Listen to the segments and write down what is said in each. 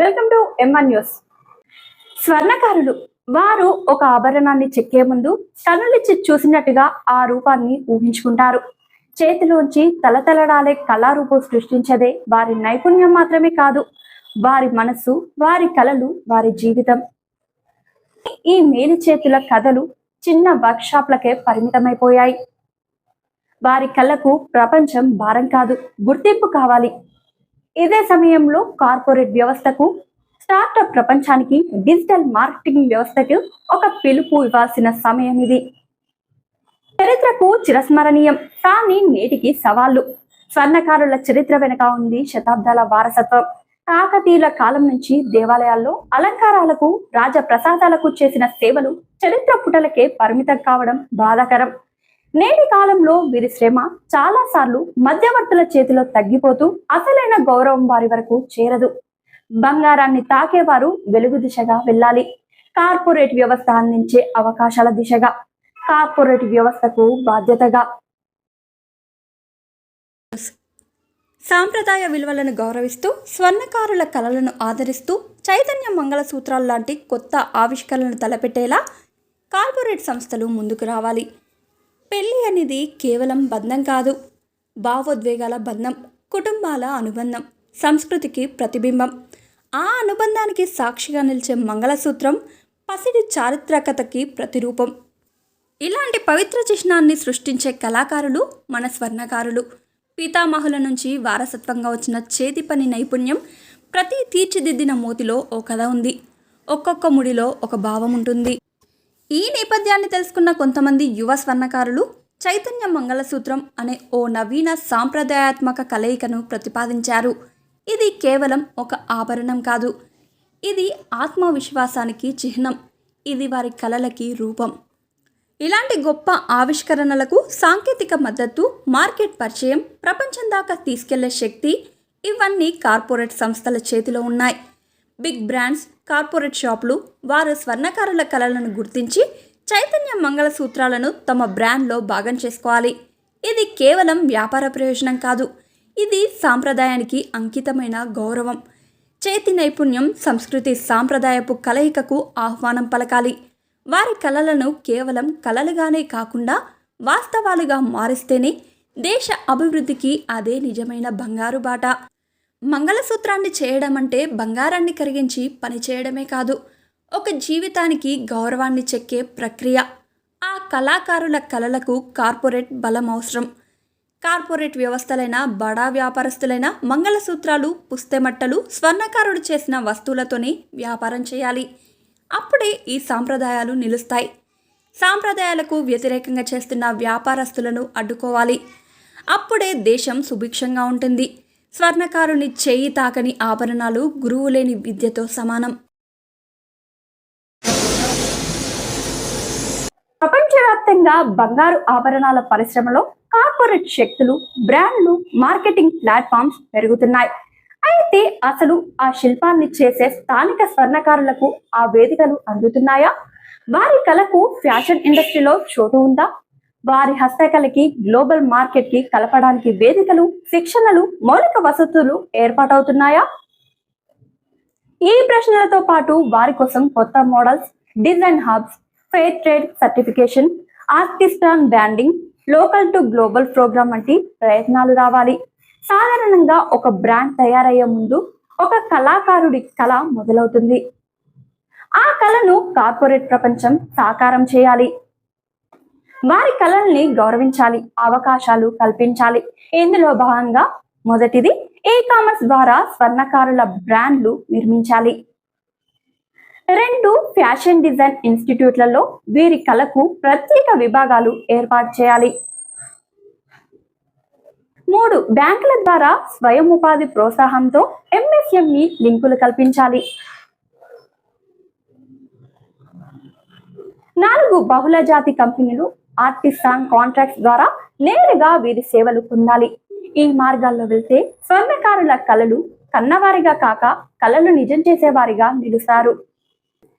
Welcome to M one news స్వర్ణకారులు వారు ఒక ఆభరణాన్ని చెక్కే ముందు కనులిచ్చి చూసినట్టుగా ఆ రూపాన్ని ఊహించుకుంటారు. చేతిలోంచి తలతలడాలే కళారూపం సృష్టించదే వారి నైపుణ్యం మాత్రమే కాదు వారి మనస్సు వారి కళలు వారి జీవితం. ఈ మేలి చేతుల కథలు చిన్న వర్క్షాప్లకే పరిమితమైపోయాయి. వారి కళ్ళకు ప్రపంచం భారం కాదు గుర్తింపు కావాలి. ఇదే సమయంలో కార్పొరేట్ వ్యవస్థకు స్టార్టప్ ప్రపంచానికి డిజిటల్ మార్కెటింగ్ వ్యవస్థకు ఒక పిలుపు ఇవ్వాల్సిన సమయం ఇది. చరిత్రకు చిరస్మరణీయం కానీ నేటికి సవాళ్ళు స్వర్ణకారుల చరిత్ర వెనుక ఉంది శతాబ్దాల వారసత్వం. కాకతీయుల కాలం నుంచి దేవాలయాల్లో అలంకారాలకు రాజ ప్రసాదాలకు చేసిన సేవలు చరిత్ర పుటలకే పరిమితం కావడం బాధాకరం. నేటి కాలంలో వీరి శ్రమ చాలా సార్లు మధ్యవర్తుల చేతిలో తగ్గిపోతూ అసలైన గౌరవం వారి వరకు చేరదు. బంగారాన్ని తాకేవారు వెలుగు దిశగా వెళ్ళాలి. కార్పొరేట్ వ్యవస్థ అందించే అవకాశాల దిశగా కార్పొరేట్ వ్యవస్థకు బాధ్యతగా. సాంప్రదాయ విలువలను గౌరవిస్తూ స్వర్ణకారుల కళలను ఆదరిస్తూ చైతన్య మంగళసూత్రాలు లాంటి కొత్త ఆవిష్కరణలు తలపెట్టేలా కార్పొరేట్ సంస్థలు ముందుకు రావాలి. పెళ్ళి అనేది కేవలం బంధం కాదు భావోద్వేగాల బంధం కుటుంబాల అనుబంధం సంస్కృతికి ప్రతిబింబం. ఆ అనుబంధానికి సాక్షిగా నిలిచే మంగళసూత్రం పసిడి చారిత్రకతకి ప్రతిరూపం. ఇలాంటి పవిత్ర చిహ్నాన్ని సృష్టించే కళాకారులు మన స్వర్ణకారులు. పీతామహుల నుంచి వారసత్వంగా వచ్చిన చేతి పని నైపుణ్యం ప్రతి తీర్చిదిద్దిన మూతిలో ఓ కథ ఉంది. ఒక్కొక్క ముడిలో ఒక భావం ఉంటుంది. ఈ నేపథ్యాన్ని తెలుసుకున్న కొంతమంది యువ స్వర్ణకారులు చైతన్య మంగళసూత్రం అనే ఓ నవీన సాంప్రదాయాత్మక కలయికను ప్రతిపాదించారు. ఇది కేవలం ఒక ఆభరణం కాదు. ఇది ఆత్మవిశ్వాసానికి చిహ్నం. ఇది వారి కళలకి రూపం. ఇలాంటి గొప్ప ఆవిష్కరణలకు సాంకేతిక మద్దతు మార్కెట్ పరిచయం ప్రపంచం దాకా తీసుకెళ్ళే శక్తి ఇవన్నీ కార్పొరేట్ సంస్థల చేతిలో ఉన్నాయి. బిగ్ బ్రాండ్స్ కార్పొరేట్ షాపులు వారు స్వర్ణకారుల కళలను గుర్తించి చైతన్య మంగళసూత్రాలను తమ బ్రాండ్లో భాగం చేసుకోవాలి. ఇది కేవలం వ్యాపార ప్రయోజనం కాదు. ఇది సాంప్రదాయానికి అంకితమైన గౌరవం. చేతి నైపుణ్యం సంస్కృతి సాంప్రదాయపు కలయికకు ఆహ్వానం పలకాలి. వారి కళలను కేవలం కళలుగానే కాకుండా వాస్తవాలుగా మారిస్తేనే దేశ అభివృద్ధికి అదే నిజమైన బంగారు బాట. మంగళసూత్రాన్ని చేయడం అంటే బంగారాన్ని కరిగించి పని చేయడమే కాదు ఒక జీవితానికి గౌరవాన్ని చెక్కే ప్రక్రియ. ఆ కళాకారుల కళలకు కార్పొరేట్ బలం అవసరం. కార్పొరేట్ వ్యవస్థలైన బడా వ్యాపారస్తులైన మంగళసూత్రాలు పుస్తెమట్టలు స్వర్ణకారుడు చేసిన వస్తువులతోనే వ్యాపారం చేయాలి. అప్పుడే ఈ సాంప్రదాయాలు నిలుస్తాయి. సాంప్రదాయాలకు వ్యతిరేకంగా చేస్తున్న వ్యాపారస్తులను అడ్డుకోవాలి. అప్పుడే దేశం సుభిక్షంగా ఉంటుంది. స్వర్ణకారుని చేయి తాకని ఆభరణాలు గురువు లేని విద్యతో సమానం. ప్రపంచవ్యాప్తంగా బంగారు ఆభరణాల పరిశ్రమలో కార్పొరేట్ శక్తులు బ్రాండ్లు మార్కెటింగ్ ప్లాట్ఫామ్స్ పెరుగుతున్నాయి. అయితే అసలు ఆ శిల్పాన్ని చేసే స్థానిక స్వర్ణకారులకు ఆ వేదికలు అందుతున్నాయా? వారి కళకు ఫ్యాషన్ ఇండస్ట్రీలో చోటు ఉందా? వారి హస్తకళకి గ్లోబల్ మార్కెట్కి కలపడానికి వేదికలు శిక్షణలు మౌలిక వసతులు ఏర్పాటవుతున్నాయా? ఈ ప్రశ్నలతో పాటు వారి కోసం కొత్త models design hubs fair trade certification artisan branding local to global program వంటి ప్రయత్నాలు రావాలి. సాధారణంగా ఒక బ్రాండ్ తయారయ్యే ముందు ఒక కళాకారుడి కళ మొదలవుతుంది. ఆ కళను కార్పొరేట్ ప్రపంచం సాకారం చేయాలి. వారి కళల్ని గౌరవించాలి అవకాశాలు కల్పించాలి. ఇందులో భాగంగా మొదటిది ఈ కామర్స్ ద్వారా స్వర్ణకారుల బ్రాండ్లు నిర్మించాలి. రెండు ఫ్యాషన్ డిజైన్ ఇన్స్టిట్యూట్లలో వీరి కళకు ప్రత్యేక విభాగాలు ఏర్పాటు చేయాలి. మూడు బ్యాంకుల ద్వారా స్వయం ఉపాధి ప్రోత్సాహంతో ఎంఎస్ఎంఈ లింకులు కల్పించాలి. నాలుగు బహుళ జాతి కంపెనీలు ఆర్టిసాన్ కాంట్రాక్ట్స్ ద్వారా నేరుగా వీరి సేవలు పొందాలి. ఈ మార్గాల్లో వెళ్తే స్వర్ణకారుల కళలు కన్నవారిగా కాక కళలు నిజం చేసేవారిగా నిలుస్తారు.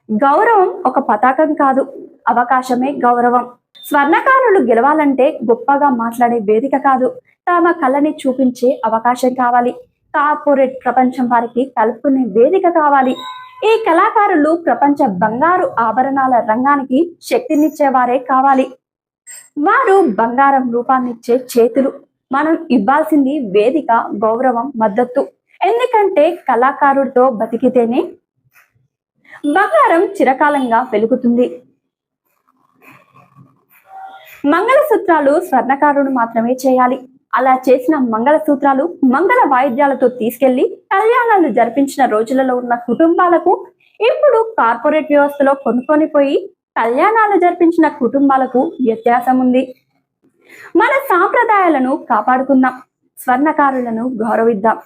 గౌరవం ఒక పతాకం కాదు అవకాశమే గౌరవం. స్వర్ణకారులు గెలవాలంటే గొప్పగా మాట్లాడే వేదిక కాదు తమ కళని చూపించే అవకాశం కావాలి. కార్పొరేట్ ప్రపంచం వారికి కలుపుకునే వేదిక కావాలి. ఈ కళాకారులు ప్రపంచ బంగారు ఆభరణాల రంగానికి శక్తినిచ్చేవారే కావాలి. వారు బంగారం రూపాన్నిచ్చే చేతులు. మనం ఇవ్వాల్సింది వేదిక గౌరవం మద్దతు. ఎందుకంటే కళాకారుడితో బతికితేనే బంగారం చిరకాలంగా వెలుగుతుంది. మంగళసూత్రాలు స్వర్ణకారుడు మాత్రమే చేయాలి. అలా చేసిన మంగళసూత్రాలు మంగళ వాయిద్యాలతో తీసుకెళ్ళి కళ్యాణాలు జరిపించిన రోజులలో ఉన్న కుటుంబాలకు ఇప్పుడు కార్పొరేట్ వ్యవస్థలో కొనుక్కొని పోయి కళ్యాణాలు జరిపించిన కుటుంబాలకు వ్యత్యాసం ఉంది మన సాంప్రదాయాలను కాపాడుకుందాం. స్వర్ణకారులను గౌరవిద్దాం.